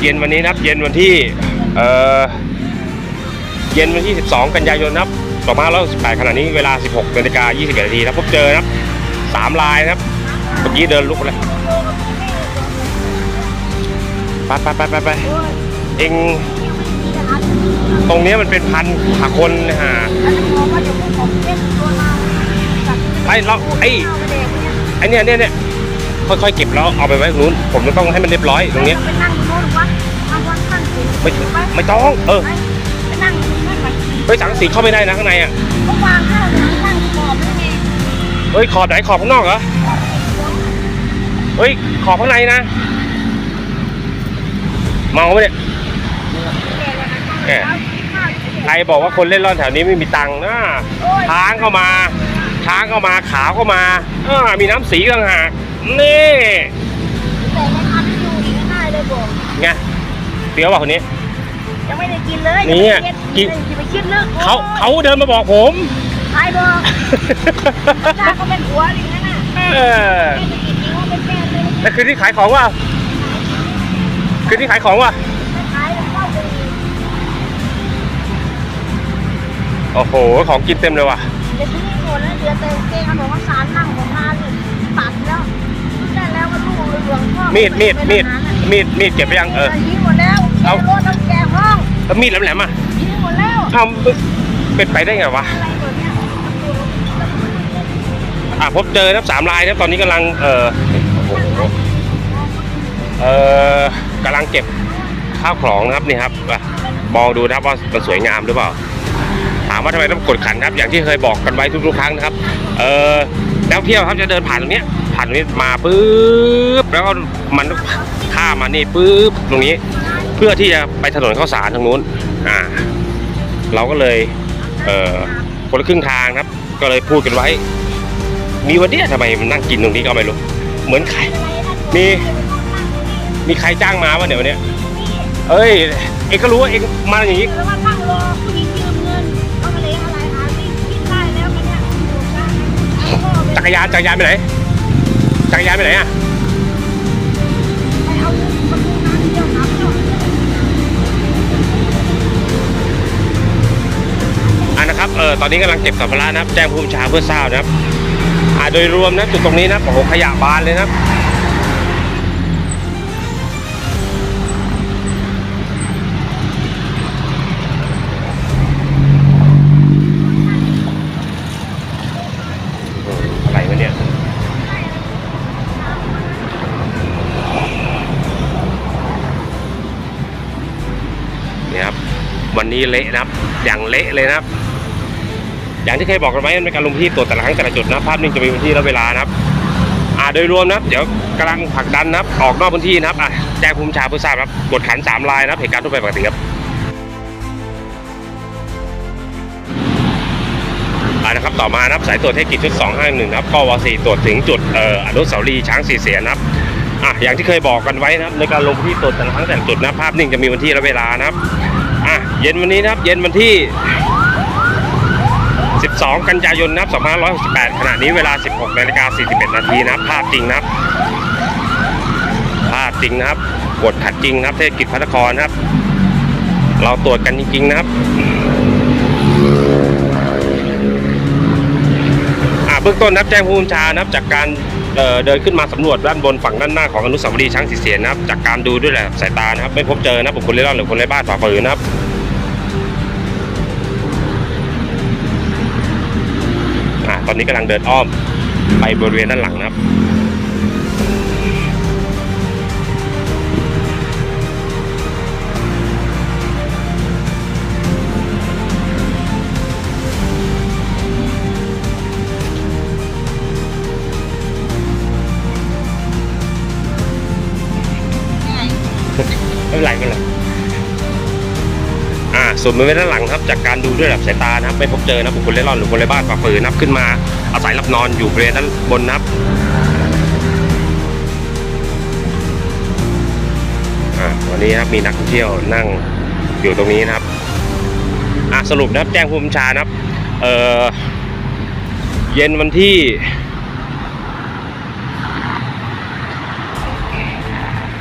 เย็นวันนี้นะครับ เย็นวันที่เอ่อเย็นวันที่ 12 กันยายนนะครับ2568ขณะนี้เวลา 16นาฬิกา21นาทีนะครับพบเจอนะครับสามลายนะครับเมื่อกี้เดินลุกเลยไปไปไปไปไปเองตรงนี้มันเป็นพันหาคนนะฮะไอ้เราไอ้ไอ้เนี่ยเนี่ยเนี่ย ค่อยๆเก็บแล้วเอาไปไว้ตรงนู้น ผมจะต้องให้มันเรียบร้อยตรงเนี้ยไปนั่งโน่นวะทำวันตั้งสิไม่ไม่ต้อง เออไปนั่งนั่นไปเฮ้ยสังสีเข้าไม่ได้นะข้างในอะเขาวางข้าวเนี่ยนั่งกรอบได้ไงเฮ้ยขอบไหนขอบข้างนอกเหรอเฮ้ยขอบข้างในนะ เมาไหมเนี่ยแกเลยนะใครบอกว่าคนเล่นร่อนแถวนี้ไม่มีตังค์นะช้างเข้ามา ช้างเข้ามาขาวเข้ามาอ่ามีน้ำสีต่างหากนี่แต่ไม่ทันอยู่อีกง่ายเลยบอกไงเตี้ยวว่าคนนี้ยังไม่ได้กินเลยนี่ยังไม่ได้กิกินนอย่าไปคิดลึกเขาเขาเดินมาบอกผมใครบอกชาก็เป็นหัวอย่างนั้นน่ะเออแม่จะกินจริงว่าเป็นแม่เลยแล้วคืนที่ขายของว่าคืนที่ขายของว่าไม่ขายเข้าไปโอ้โห ของกินเต็มเลยว่ะเดี๋ยวที่นี่ห มดแล้วเหลือแต่เกงขนมสารนั่งของทานเลยตัดแล้วได้แล้วก็ลูกเหลืองพ่อมีดมีดมีดมีดมีดเก็บไปยังเออยิงหมดแล้วเอาเอารถน้ำแกงห้องแล้วมีดแหลมๆอะยิงหมดแล้วทำเป็นไปได้ไงวะอะไรตัวเนี้ยอะพบเจอนะครับสามลายนะครับตอนนี้กำลังเออโอ้โหเออกำลังเก็บข้าวของนะครับนี่ครับอะมองดูนะครับว่ามันสวยงามหรือเปล่าถามว่าทำไมต้องกดขันครับ อย่างที่เคยบอกกันไว้ทุกๆครั้งนะครับ เออนักท่องเที่ยวครับจะเดินผ่านตรงนี้ผ่านตรงนี้มาปุ๊บแล้วก็มันข้ามมานี่ปุ๊บตรงนี้ เพื่อที่จะไปถนนข้าวสารทางนู้นอ่าเราก็เลยเออคนละครึ่งทางครับ ก็เลยพูดกันไว้ มีวันเนี้ยทำไมมันนั่งกินตรงนี้ก็ไม่รู้เหมือนใครมีมีใครจ้างมาวะเดี๋ยววันนี้เอ้ย เอ็งก็รู้ว่าเอ็งมาอย่างนี้ รยานจักรยานไปไหนจักรยานไปไหนอะไปเอาประตูน้ำเดียวน้ำเดียวอ่านะครับเออตอนนี้กำลังเก็บสัมภาระนะครับ แจ้งผู้บัญชาเพื่อทราบนะครับอ่าโดยรวมนะจุดตรงนี้นะโอ้โหขยะบานเลยนะครับ นี้เละนะครับ อย่างเละเลยนะครับ อย่างที่เคยบอกกันไว้ในการลงที่ตรวจแต่ละครั้งแต่ละจุดนะภาพนิ่งจะมีพื้นที่และเวลานะครับอ่าโดยรวมนะครับ เดี๋ยวกำลังผลักดันนะครับ ออกนอกพื้นที่นะครับอะแจ้งภูมิชาเพื่อทราบครับกดขันสามลายนะครับเหตุการณ์ทั่วไปปกติครับอ่านะครับต่อมานะครับสายตรวจเทคนิคชุด251นะครับกว4ตรวจถึงจุดเอ่ออนุสาวรีย์ช้างสีเสียนะครับอะอย่างที่เคยบอกกันไว้นะครับในการลงที่ตรวจแต่ละครั้งแต่ละจุดนะภาพนิ่งจะมีวันที่และเวลานะครับ เย็นวันนี้นะครับ เย็นวันที่ 12 กันยายนนะครับ2568ขณะนี้เวลา 16นาฬิกา41นาทีนะครับภาพจริงนะครับภาพจริงนะครับกดขัดจริงนะครับ เทศกิจพัฒนครนะครับ เราตรวจกันจริง ๆ นะครับอาเบื้องต้นนับแจ้งผู้บัญชานับจากการเเดินขึ้นมาสำรวจด้านบนฝั่งด้านหน้าของอนุสาวรีย์ช้างสีเสียนนะครับ จากการดูด้วยแหละสายตานะครับ ไม่พบเจอนะบุคคลเร่ร่อนหรือคนไร้บ้านฝ่าฝืนนะครับ ตอนนี้กำลังเดินอ้อมไปบริเวณด้านหลังนะครับ ส่วนบริเวณด้านหลังครับจากการดูด้วยระดับสายตานะครับไม่พบเจอนะบุคคลเร่ร่อนหรือคนไร้บ้านฝ่าฝืนนับขึ้นมาอาศัยหลับนอนอยู่บริเวณด้านบนนะครับอ่าวันนี้ครับมีนักท่องเที่ยวนั่งอยู่ตรงนี้นะครับอ่าสรุปนะครับแจ้งผู้บัญชานะครับเออเย็นวันที่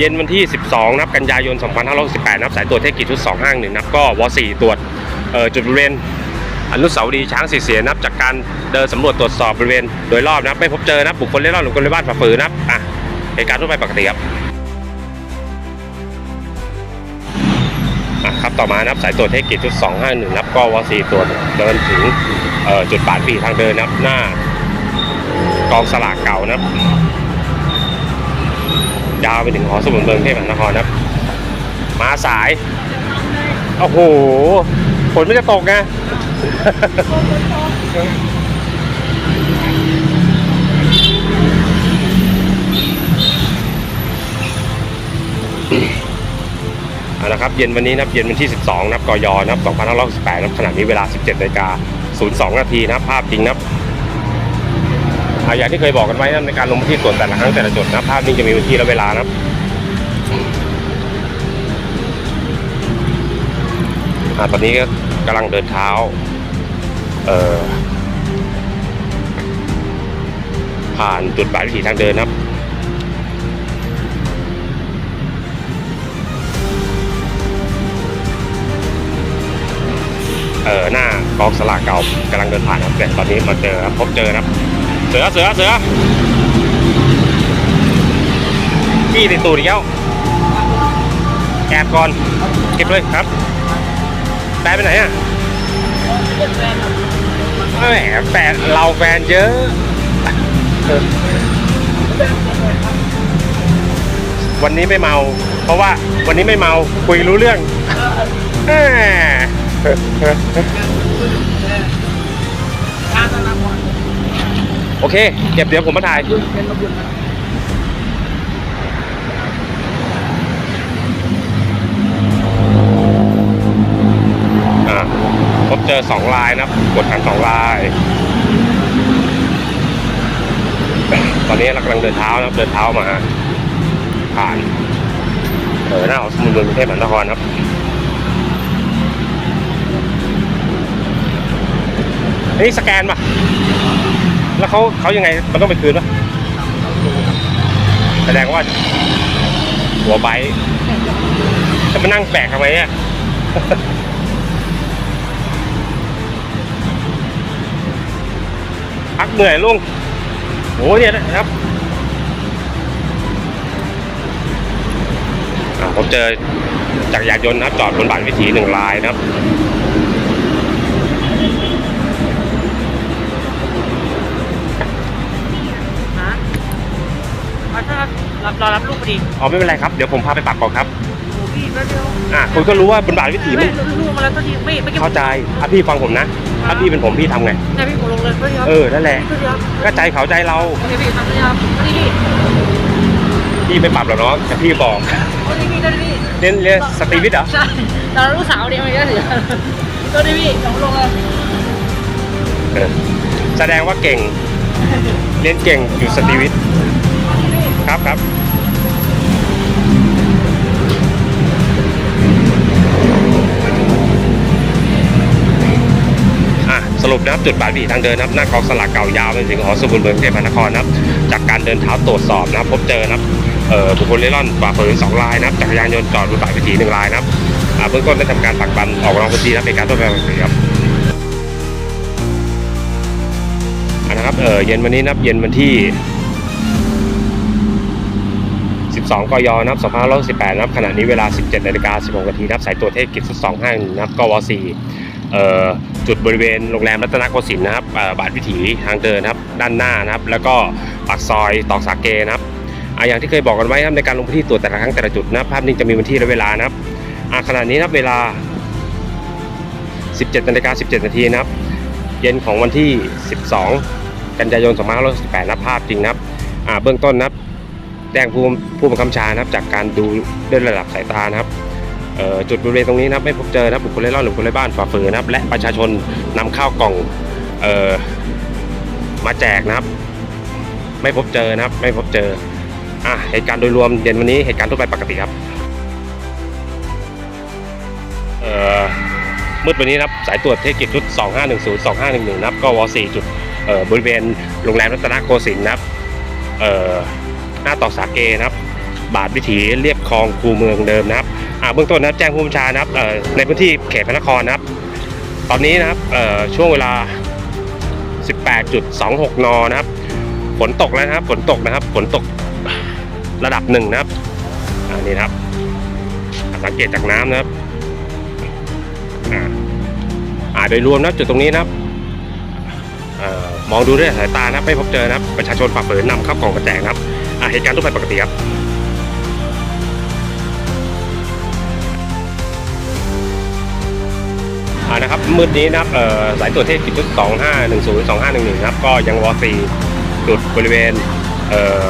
เย็นวันที่ 12นับกันยายน 2568นับสายตรวจเทศกิจชุด 251นับก็ว4ตรวจจุดบริเวณอนุสาวรีย์ช้างสีเสียนับจากการเดินสำรวจตรวจสอบบริเวณโดยรอบนับไม่พบเจอนับบุคคลเล่ร่อนหรือคนเล่บ้านฝ่าฝืนนับอะเหตุการณ์ทั่วไปปกติครับอะครับต่อมานับสายตรวจเทศกิจชุด 251นับก็ว4ตรวจเดินถึงจุดปาดปีทางเดินนับหน้ากองสลากเก่านับ ยาวไปถึงหอสมุดเมืองเทพมหานครนะครับ มาสาย โอ้โหฝนไม่จะตกไงเอาละครับเย็นวันนี้นะครับเย็นวันที่ 12 นะครับกยนะครับ2568นะครับขณะนี้เวลา 17นาฬิกา02 นาทีนะครับภาพจริงนะครับ อย่างที่เคยบอกกันไว้นะในการลงพื้นที่ตรวจแต่ละครั้งแต่ละจุดนะภาพนี้จะมีวันที่และเวลานะครับตอนนี้ก็กำลังเดินเท้า เอ่อ ผ่านจุดปลายวิถีทางเดินนะครับเออหน้ากองสลากเก่ากำลังเดินผ่านครับแต่ตอนนี้มาเจอครับพบเจอครับ เสือเสือเสือพี่ติดตูดอีกแล้วแอบก่อน เก็บเลยครับแฟนไปไหนอะแหมแฟนเราแฟนเยอะวันนี้ไม่เมา เพราะว่าวันนี้ไม่เมาคุยรู้เรื่อง โอเค เก็บเดี๋ยวผมมาถ่าย อ่าพบเจอสองลายนะครับ กดขันสองลาย ตอนนี้เรากำลังเดินเท้านะครับ เดินเท้ามา ผ่าน เออหน้าหอสมุดเมืองกรุงเทพมหานครครับอันนี้สแกนป่ะ แล้วเขาเขายังไงมันต้องไปคืนป่ะแสดงว่า หัวไบจะมานั่งแบกทำไมอะพักเหนื่อยลุงโอ้เนี่ยนะครับผมเจอจักรยานยนต์นะครับจอดบนบานวิถีหนึ่งลายนะครับ รับรอรับลูกพอดีอ๋อไม่เป็นไรครับเดี๋ยวผมพาไปปักก่อนครับโอ้พี่แป๊บเดียวอะคุณก็รู้ว่าบนบานวิถีมัไม่นลูกมาแล้วตอนทีไม่ไม่เก็บเข้าใจอะพี่ฟังผมนะถ้าพี่เป็นผมพี่ทำไงเนี่ยพี่ผมลงเลยเพื่อนครับเออนั่นแหละ เพื่อนครับก็ใจเขาใจเรา โอเคพี่ทำเลยครับนี่พี่พี่ไม่ปรับหรอกเนาะแต่พี่บอกโอ้ยพี่ตัวนี้พี่เรียนเรียนสตรีวิทย์เหรอใช่ตอนลูกสาวเดียวมันก็ถือตัวนี้พี่ผมลงเลยเออแสดงว่าเก่ง เรียนเก่งอยู่สตรีวิทย์ นะครับจุดบาดบีทางเดินนะครับหน้ากองสลากเก่ายาวไปถึงหอสมุดเมืองเทพมหานครนะครับ จากการเดินเท้าตรวจสอบนะครับ พบเจอนะครับเอ่อบุคคลเล่ร่อนฝ่าฝืนสองรายนะครับจักรยานยนต์จอดบนบาดวิถีหนึ่งรายนะครับอ่าเบื้องต้นได้ทำการผลักดันออกนอกพื้นที่นะครับเป็นการต้นแบบครับนะครับเออเย็นวันนี้นับเย็นวันที่ 12 กยนับ2518นับขณะนี้เวลา 17นาฬิกา16นาทีนับสายตรวเทศกิจสุด251นะครับกว4 จุดบริเวณโรงแรมรัตนโกสินทร์นะครับบาทวิถีทางเดินครับด้านหน้านะครับ แล้วก็ปากซอยตอกสาเกนะครับอย่างที่เคยบอกกันไว้ครับในการลงพื้นที่ตรวจแต่ละครั้งแต่ละจุดนะภาพนี้จะมีวันที่และเวลานะครับอ่าขณะนี้นะครับเวลา 17นาฬิกา17นาทีนะครับ เย็นของวันที่ 12 กันยายน2568นับภาพจริงนะครับเบื้องต้นนะครับแจ้งผู้ผู้บังคับบัญชานะครับจากการดูด้วยระดับสายตานะครับ จุดบริเวณตรงนี้นะครับไม่พบเจอนะครับบุคคลเล่ร่อนหรือบุคคลไร้บ้านฝ่าฝืนนะครับ และประชาชนนำข้าวกล่องออมาแจกนะครับ ไม่พบเจอนะครับ ไม่พบเจออะเหตุการณ์โดยรวมเย็นวันนี้เหตุการณ์ทั่วไปปกติครับเอ่อมืดวันนี้นะครับสายตรวจเทศกิจชุด 2510 2511นะครับก็ว4จุดเอ่อบริเวณโรงแรมรัตนโกสินทร์นะครับเอ่อหน้าต่อสาเกนะครับ บาทวิถีเรียบคลองคูเมืองเดิมนะครับ อ่าเบื้องต้นนะครับแจ้งผู้บัญชานะครับเอ่อในพื้นที่เขตพระนครนะครับ ตอนนี้นะครับเอ่อช่วงเวลา 18.26 นนะครับ ฝนตกแล้วนะครับ ฝนตกนะครับ ฝนตกระดับหนึ่งนะครับอันนี้นะครับ สังเกตจากน้ำนะครับอ่าอ่าโดยรวมนะจุดตรงนี้นะครับเอ่อมองดูด้วยสายตานะครับไม่พบเจอนะครับ ประชาชนฝ่าฝืนนำเข้ากล่องกระแจกนะครับอ่าเหตุการณ์ทั่วไปปกติครับ อ่านะครับมืดนี้นะครับเอ่อสายตรวจเทศกิจจุด2510 2511นะครับก็ยังวอซีจุดบริเวณเอ่อ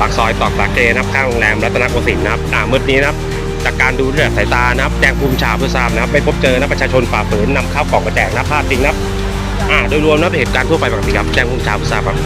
ปากซอยตอกสาเกนะครับข้างโรงแรมรัตนโกสินทร์นะครับอ่ามืดนี้นะครับจากการดูด้วยสายตานะครับแจ้งภูมิชาเพื่อทราบนะครับไม่พบเจอนะประชาชนฝ่าฝืนนำข้าวกล่องกระแจกนะพาดจริงนะครับอ่าโดยรวมนับเหตุการณ์ทั่วไปปกติครับแจ้งภูมิชาเพื่อทราบครับ